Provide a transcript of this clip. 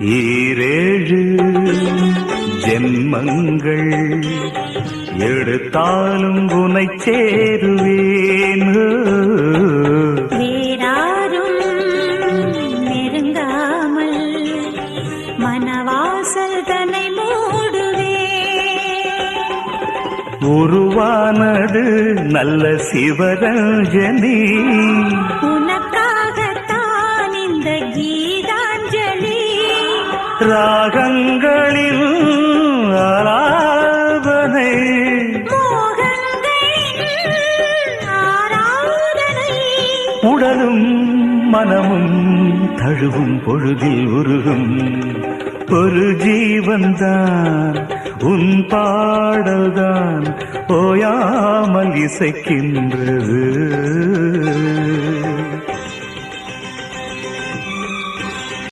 ஈரேழு ஜென்மங்கள் எடுத்தாலும் உனை சேருவேன். வேறாரும் நெருங்காமல் மனவாசல் தன்னை மூடுவே. உருவானது நல்ல சிவரஞ்சனி. ராகங்களில் ஆலாபனை ஆராதனை. உடலும் மனமும் தழுவும் பொழுதில் உருகும் ஒரு ஜீவன்தான் உன் பாடல்தான் ஓயாமல் இசைக்கின்றது.